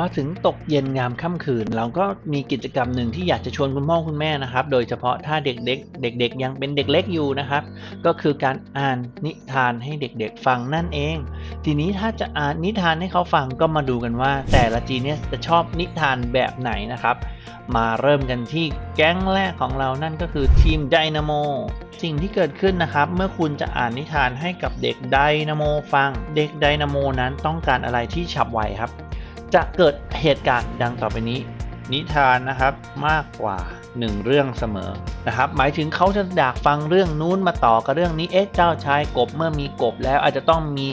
มาถึงตกเย็นงามค่ำคืน เราก็มีกิจกรรมหนึ่งที่อยากจะชวนคุณพ่อคุณแม่นะครับ โดยเฉพาะถ้าเด็กๆ เด็ก ๆ ยังเป็นเด็กเล็กอยู่นะครับ ก็คือการอ่านนิทานให้เด็กๆ ฟังนั่นเอง ทีนี้ถ้าจะอ่านนิทานให้เขาฟังก็มาดูกันว่า แต่ละจีเนี่ยจะชอบนิทานแบบไหนนะครับ มาเริ่มกันที่แก๊งแรกของเรานั่นก็คือทีมไดนาโมสิ่งที่เกิดขึ้นนะครับ เมื่อคุณจะอ่านนิทานให้กับเด็กไดนาโมฟัง เด็กไดนาโมนั้นต้องการอะไรที่ฉับไวครับ จะเกิดเหตุการณ์ดังต่อไปนี้ นิทานนะครับมากกว่า1เรื่องเสมอนะครับ หมายถึงเขาจะอยากฟังเรื่องนู้นมาต่อกับเรื่องนี้เอ๊ะเจ้าชายกบเมื่อมีกบแล้วอาจจะต้องมี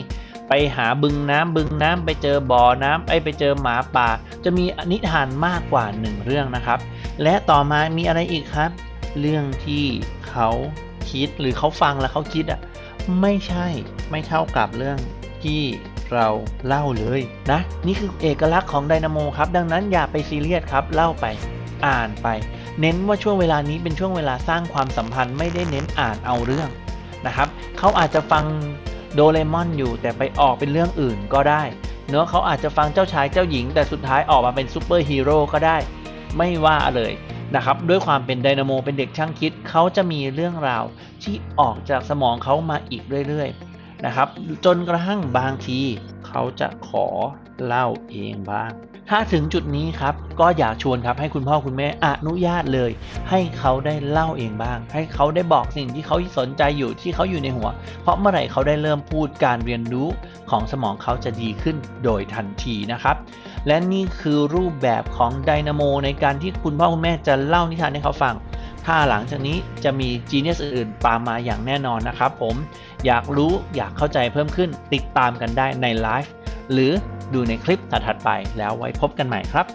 ไปหาบึงน้ำบึงน้ำไปเจอบ่อน้ำไอไปเจอหมาป่า จะมีนิทานมากกว่า1เรื่องนะครับ และต่อมามีอะไรอีกครับ เรื่องที่เขาคิดหรือเขาฟังแล้วเขาคิดอะไม่ใช่ไม่เท่ากับเรื่องที่ เราเล่าเลยนะ นี่คือเอกลักษณ์ของไดนาโมครับ ดังนั้นอย่าไปซีเรียสครับ เล่าไปอ่านไป เน้นว่าช่วงเวลานี้เป็นช่วงเวลาสร้างความสัมพันธ์ไม่ได้เน้นอ่านเอาเรื่องนะครับเขาอาจจะฟังโดเรมอนอยู่แต่ไปออกเป็นเรื่องอื่นก็ได้เนอะเขาอาจจะฟังเจ้าชายเจ้าหญิง แต่สุดท้ายออกมาเป็นซูเปอร์ฮีโร่ก็ได้ ไม่ว่าเลยนะครับด้วยความเป็นไดนาโมเป็นเด็กช่างคิดเขาจะมีเรื่องราวที่ออกจากสมองเขามาอีกเรื่อยๆ นะครับ จนกระทั่งบางทีเขาจะขอเล่าเองบ้าง ถ้าถึงจุดนี้ครับก็อยากชวนครับให้คุณพ่อคุณแม่อนุญาตเลย ให้เขาได้เล่าเองบ้าง ให้เขาได้บอกสิ่งที่เขาสนใจอยู่ที่เขาอยู่ในหัว เพราะเมื่อไหร่เขาได้เริ่มพูดการเรียนรู้ของสมองเขาจะดีขึ้นโดยทันทีนะครับ และนี่คือรูปแบบของไดนาโมในการที่คุณพ่อคุณแม่จะเล่านิทานให้เขาฟัง ถ้าหลังจากนี้จะมีจีเนียสอื่นๆตามมาอย่างแน่นอนนะครับผมอยากรู้อยากเข้าใจเพิ่มขึ้นติดตามกันได้ในไลฟ์หรือดูในคลิปถัดๆไปแล้วไว้พบกันใหม่ครับ